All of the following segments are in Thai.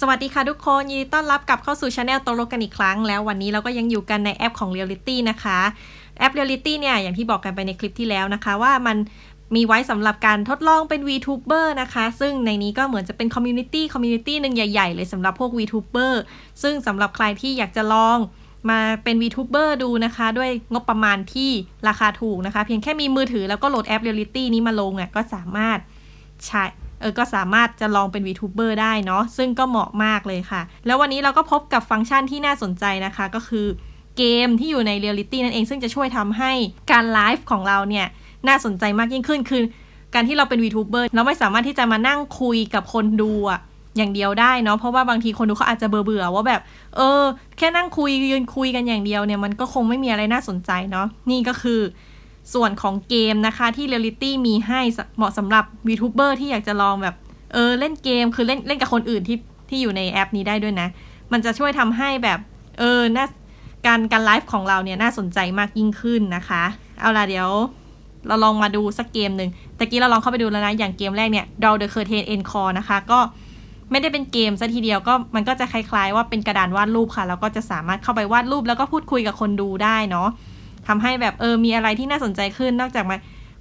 สวัสดีค่ะทุกคน ยินดีต้อนรับกลับเข้าสู่ช anel โตโลกันอีกครั้ง แล้ววันนี้เราก็ยังอยู่กันในแอปของ Reality นะคะ แอป Reality เนี่ยอย่างที่บอกกันไปในคลิปที่แล้วนะคะ ว่ามันมีไว้สำหรับการทดลองเป็น VTuber นะคะ ซึ่งในนี้ก็เหมือนจะเป็นคอมมูนิตี้คอมมูนิตี้หนึ่งใหญ่ๆ เลยสำหรับพวก VTuber ซึ่งสำหรับใครที่อยากจะลองมาเป็น VTuber ดูนะคะ ด้วยงบประมาณที่ราคาถูกนะคะ เพียงแค่มีมือถือแล้วก็โหลดแอป Reality นี้มาลงอะก็สามารถใช้ เออก็สามารถจะลองเป็น VTuber ได้เนาะซึ่งก็เหมาะมากเลยค่ะ แล้ววันนี้เราก็พบกับฟังก์ชันที่น่าสนใจนะคะก็คือเกมที่อยู่ใน Reality นั่นเอง ซึ่งจะช่วยทำให้การไลฟ์ของเราเนี่ยน่าสนใจมากยิ่งขึ้นคือการที่เราเป็น VTuber เราไม่สามารถที่จะมานั่งคุยกับคนดูอะอย่างเดียวได้เนาะเพราะว่าบางทีคนดูเขาอาจจะเบื่อเบื่อว่าแบบ เออ แค่นั่งคุยยืนคุยกันอย่างเดียวเนี่ยมันก็คงไม่มีอะไรน่าสนใจเนาะนี่ก็คือ ส่วนของเกมนะคะที่ Reality มีให้เหมาะสำหรับ VTuber ที่อยากจะลองแบบเออเล่นเกมคือเล่นเล่นกับคนอื่นที่ที่อยู่ในแอปนี้ได้ด้วยนะ มันจะช่วยทำให้แบบเออน่าการการไลฟ์ของเราเนี่ยน่าสนใจมากยิ่งขึ้นนะคะ เอาล่ะเดี๋ยวเราลองมาดูสักเกมหนึ่งตะกี้เราลองเข้าไปดูแล้วนะ อย่างเกมแรกเนี่ย Draw the Curtain Encore นะคะ ก็ไม่ได้เป็นเกมซะทีเดียวก็มันก็จะคล้ายๆ ว่าเป็นกระดานวาดรูปค่ะ แล้วก็จะสามารถเข้าไปวาดรูปแล้วก็พูดคุยกับคนดูได้เนาะ ทำให้แบบเออมีอะไรที่น่าสนใจขึ้น นอกจากมา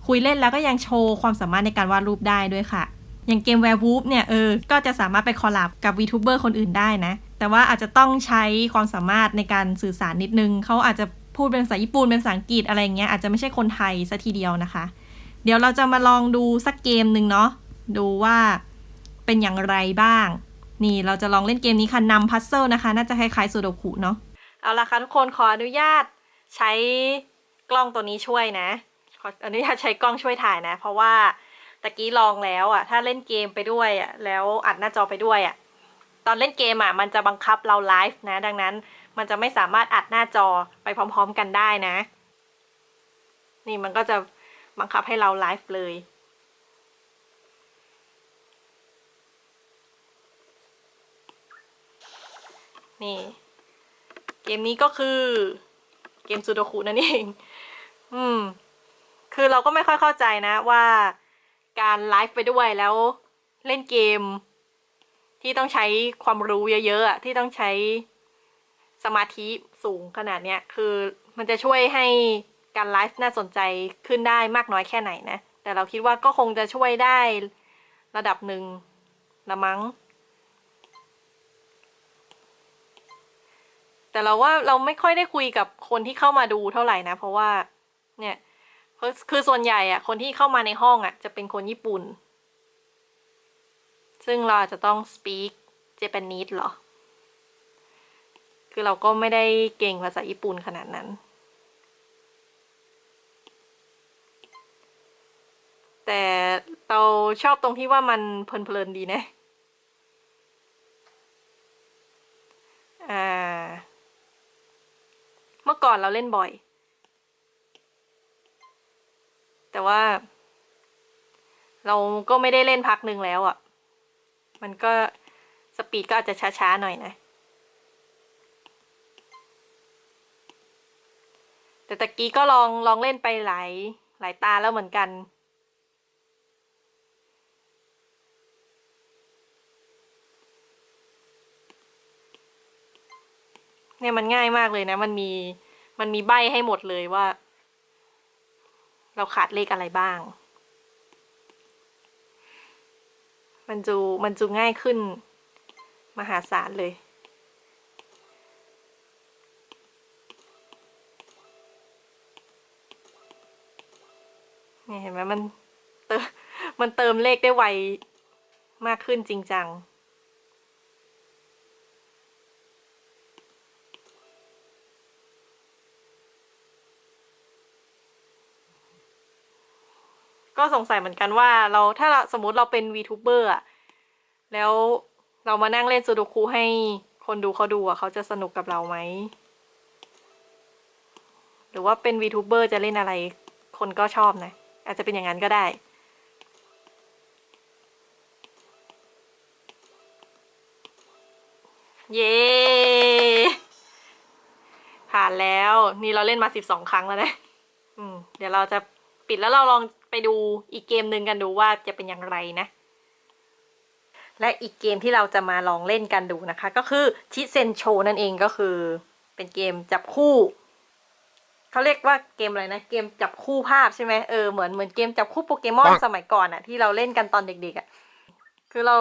คุยเล่นแล้วก็ยังโชว์ความสามารถในการวาดรูปได้ด้วยค่ะ อย่างเกม Werewolf เนี่ยเออ ก็จะสามารถไปคอลแลบกับ VTuber คนอื่นได้นะ แต่ว่าอาจจะต้องใช้ความสามารถในการสื่อสารนิดนึง เขาอาจจะพูดเป็นภาษาญี่ปุ่นเป็นภาษาอังกฤษอะไรเงี้ยอาจจะไม่ใช่คนไทยซะทีเดียวนะคะ เดี๋ยวเราจะมาลองดูสักเกมหนึ่งเนาะดูว่าเป็นอย่างไรบ้าง นี่เราจะลองเล่นเกมนี้ค่ะนำพัซเซิลนะคะ น่าจะคล้ายๆซูโดคุเนาะเอาละค่ะทุกคนขออนุญาต ใช้กล้องตัวนี้ช่วยนะขออนุญาตใช้กล้องช่วยถ่ายนะ เพราะว่าตะกี้ลองแล้วอะ ถ้าเล่นเกมไปด้วยอะแล้วอัดหน้าจอไปด้วยอะตอนเล่นเกมอะมันจะบังคับเราไลฟ์นะ ดังนั้นมันจะไม่สามารถอัดหน้าจอไปพร้อม ๆ กันได้นะ นี่มันก็จะบังคับให้เราไลฟ์เลย นี่ เกมนี้ก็คือ เกมซูโดคุนั่นเอง อืม คือเราก็ไม่ค่อยเข้าใจนะว่าการไลฟ์ไปด้วยแล้วเล่นเกม ที่ต้องใช้ความรู้เยอะๆอะที่ต้องใช้สมาธิสูงขนาดเนี้ย คือมันจะช่วยให้การไลฟ์น่าสนใจขึ้นได้มากน้อยแค่ไหนนะ แต่เราคิดว่าก็คงจะช่วยได้ระดับหนึ่งละมั้ง แต่เราว่าเราไม่ค่อยได้คุยกับคนที่เข้ามาดูเท่าไหร่นะ เพราะว่าเนี่ยเพราะคือส่วนใหญ่อะคนที่เข้ามาในห้องอะจะเป็นคนญี่ปุ่น ซึ่งเราอาจจะต้อง speak Japanese หรอ คือเราก็ไม่ได้เก่งภาษาญี่ปุ่นขนาดนั้น แต่เราชอบตรงที่ว่ามันเพลินๆดีนะ อ่า เมื่อก่อนเราเล่นบ่อย แต่ว่า เราก็ไม่ได้เล่นพักหนึ่งแล้วอะ่ะ มันก็สปีดก็อาจจะช้าๆหน่อยนะ แต่ตะกี้ก็ลองลองเล่นไปหลายหลายตาแล้วเหมือนกัน เนี่ยมันง่ายมากเลยนะ มันมีมันมีใบให้หมดเลยว่า เราขาดเลขอะไรบ้าง มันจูมันจูง่ายขึ้น มหาศาลเลย เนี่ยเห็นไหมมันเติมมันเติมเลขได้ไวมากขึ้นจริงจัง ก็สงสัยเหมือนกันว่าเราถ้าเราสมมติเราเป็น VTuber อะแล้วเรามานั่งเล่นซูโดคุให้คนดูเขาดูอะเขาจะสนุกกับเราไหม หรือว่าเป็น VTuber จะเล่นอะไร คนก็ชอบนะ อาจจะเป็นอย่างนั้นก็ได้เย้ผ่านแล้ว นี่เราเล่นมาสิบสองครั้งแล้วนะ อืม เดี๋ยวเราจะปิดแล้วเราลอง ไปดูอีกเกมหนึ่งกันดูว่าจะเป็นอย่างไรนะและอีกเกมที่เราจะมาลองเล่นกันดูนะคะ ก็คือชิเซนโชนั่นเองก็คือเป็นเกมจับคู่เขาเรียกว่าเกมอะไรนะ เกมจับคู่ภาพใช่ไหมเออเหมือนเหมือนเกมจับคู่โปเกมอนสมัยก่อนอะที่เราเล่นกันตอนเด็กๆอะคือเรา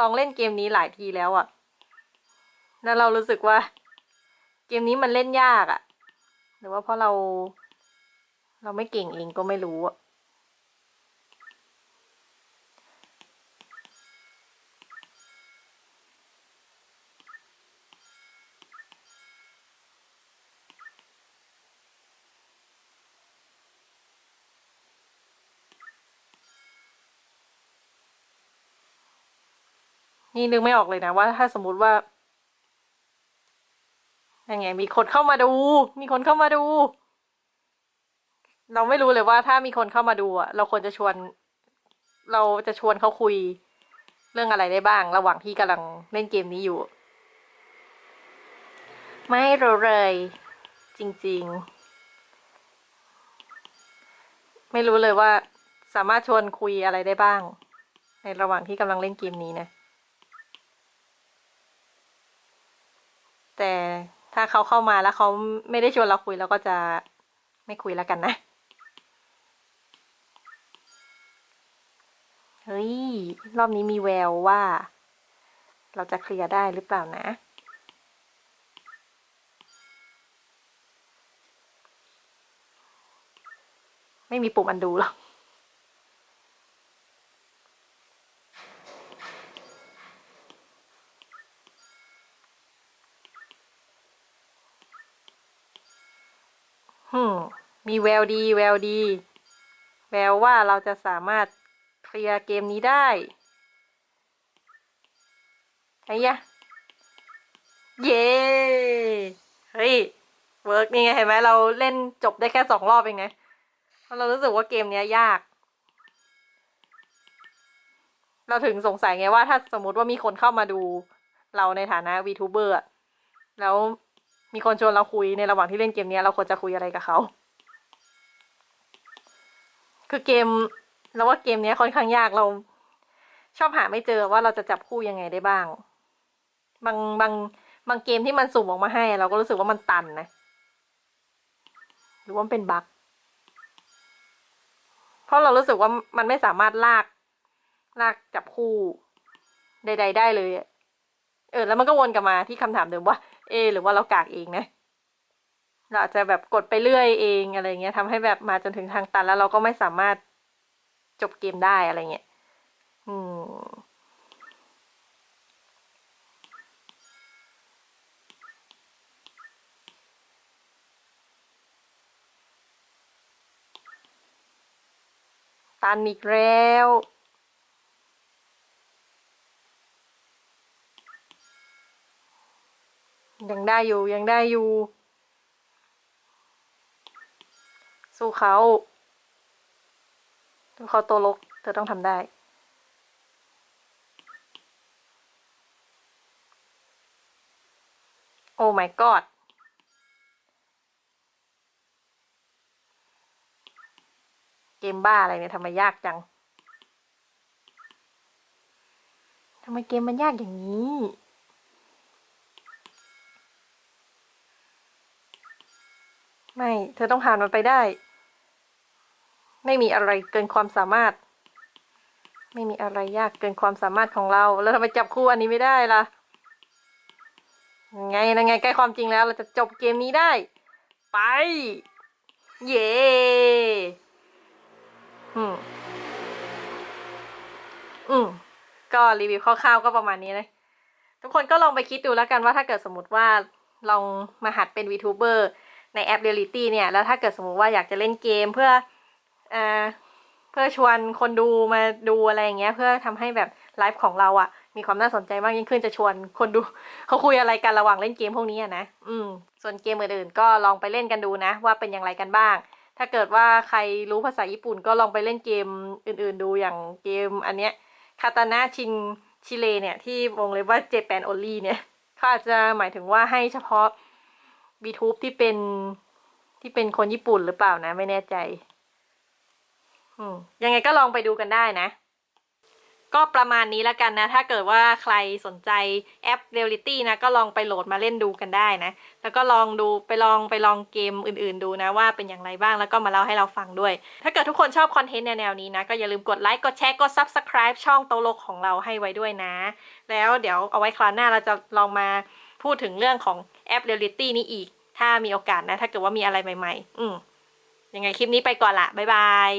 ลองเล่นเกมนี้หลายทีแล้วอะแล้วเรารู้สึกว่า เกมนี้มันเล่นยากอะหรือว่าเพราะเรา เราไม่เก่งเองก็ไม่รู้อะ นี่นึกไม่ออกเลยนะว่า ถ้าสมมุติว่ายังไง มีคนเข้ามาดู มีคนเข้ามาดู เราไม่รู้เลยว่าถ้ามีคนเข้ามาดูอะเราควรจะชวน เราจะชวนเขาคุยเรื่องอะไรได้บ้าง ระหว่างที่กำลังเล่นเกมนี้อยู่ ไม่รู้เลย จริง ๆ ไม่รู้เลยว่าสามารถชวนคุยอะไรได้บ้าง ในระหว่างที่กำลังเล่นเกมนี้นะ แต่ถ้าเขาเข้ามาแล้วเขาไม่ได้ชวนเราคุยเราก็จะไม่คุยแล้วกันนะ เฮ้ย รอบนี้มีแววว่า เราจะเคลียร์ได้หรือเปล่านะ ไม่มีปุ่มอันดูหรอก ฮึมมีแววดีแววดี แววว่าเราจะสามารถเคลียร์เกมนี้ได้ไอ้ยะ เย้เฮ้ย เวิร์กนี่ไงเห็นไหมเราเล่นจบได้แค่สองรอบเองนะเพราะเรารู้สึกว่าเกมนี้ยาก เราถึงสงสัยไงว่าถ้าสมมติว่ามีคนเข้ามาดูเราในฐานะ VTuber อะแล้ว มีคนชวนเราคุยในระหว่างที่เล่นเกมนี้เราควรจะคุยอะไรกับเขา คือเกมเราว่าเกมนี้ค่อนข้างยากเรา ชอบหาไม่เจอว่าเราจะจับคู่ยังไงได้บ้าง บางบางบางเกมที่มันสุ่มออกมาให้ เราก็รู้สึกว่ามันตันนะ หรือว่ามันเป็นบั๊กเพราะเรารู้สึกว่ามันไม่สามารถลากลากจับคู่ใด ๆ ได้เลย เออ แล้วมันก็วนกลับมาที่คำถามเดิมว่า เอหรือว่าเรากากเองนะเราอาจจะแบบกดไปเรื่อยเองอะไรเงี้ยทำให้แบบมาจนถึงทางตันแล้วเราก็ไม่สามารถจบเกมได้อะไรเงี้ยอืมตันอีกแล้ว ยังได้อยู่ยังได้อยู่ สู้เขาดูเขาตัวลกเธอต้องทำได้โอ้ my god เกมบ้าอะไรเนี่ยทำไมยากจัง ทำไมเกมมันยากอย่างนี้ ไม่ เธอต้องผ่านมันไปได้ ไม่มีอะไรเกินความสามารถ ไม่มีอะไรยากเกินความสามารถของเรา แล้วทำไมจับคู่อันนี้ไม่ได้ล่ะยังไงยังไงใกล้ความจริงแล้ว เราจะจบเกมนี้ได้ ไป เย้อืมอืมก็รีวิวคร่าวๆก็ประมาณนี้นะทุกคนก็ลองไปคิดดูแล้วกันว่าถ้าเกิดสมมติว่าลองมาหัดเป็น VTuber ในแอป Reality เนี่ย แล้วถ้าเกิดสมมติว่าอยากจะเล่นเกมเพื่อเอ่อเพื่อชวนคนดูมาดูอะไรอย่างเงี้ย เพื่อทำให้แบบไลฟ์ของเราอะ่ะ มีความน่าสนใจมากยิ่งขึ้นจะชวนคนดู เขาคุยอะไรกันระหว่างเล่นเกมพวกนี้นะ อืม ส่วนเกมอื่นๆก็ลองไปเล่นกันดูนะ ว่าเป็นอย่างไรกันบ้าง ถ้าเกิดว่าใครรู้ภาษาญี่ปุ่นก็ลองไปเล่นเกมอื่น ๆ ดูอย่างเกมอันเนี้ยคาตานะชินชิเลเนี่ยที่วงเล็บว่าเจแปนโอลี่เนี่ยเขาอาจจะหมายถึงว่าให้เฉพาะ VTube ที่เป็นที่เป็นคนญี่ปุ่นหรือเปล่านะ ไม่แน่ใจ อืมยังไงก็ลองไปดูกันได้นะ ก็ประมาณนี้แล้วกันนะ ถ้าเกิดว่าใครสนใจแอป Reality นะ ก็ลองไปโหลดมาเล่นดูกันได้นะ แล้วก็ลองดูไปลองไปลองเกมอื่นๆดูนะว่าเป็นอย่างไรบ้างแล้วก็มาเล่าให้เราฟังด้วย ถ้าเกิดทุกคนชอบคอนเทนต์แนวๆนี้นะ ก็อย่าลืมกดไลค์กดแชร์กด Subscribe ช่องโตโลกของเราให้ไว้ด้วยนะ แล้วเดี๋ยวเอาไว้คราวหน้าเราจะลองมาพูดถึงเรื่องของ แอป Reality นี้อีก ถ้ามีโอกาสนะ ถ้าเกิดว่ามีอะไรใหม่ ๆ อืมยังไงคลิปนี้ไปก่อนละบ๊ายบาย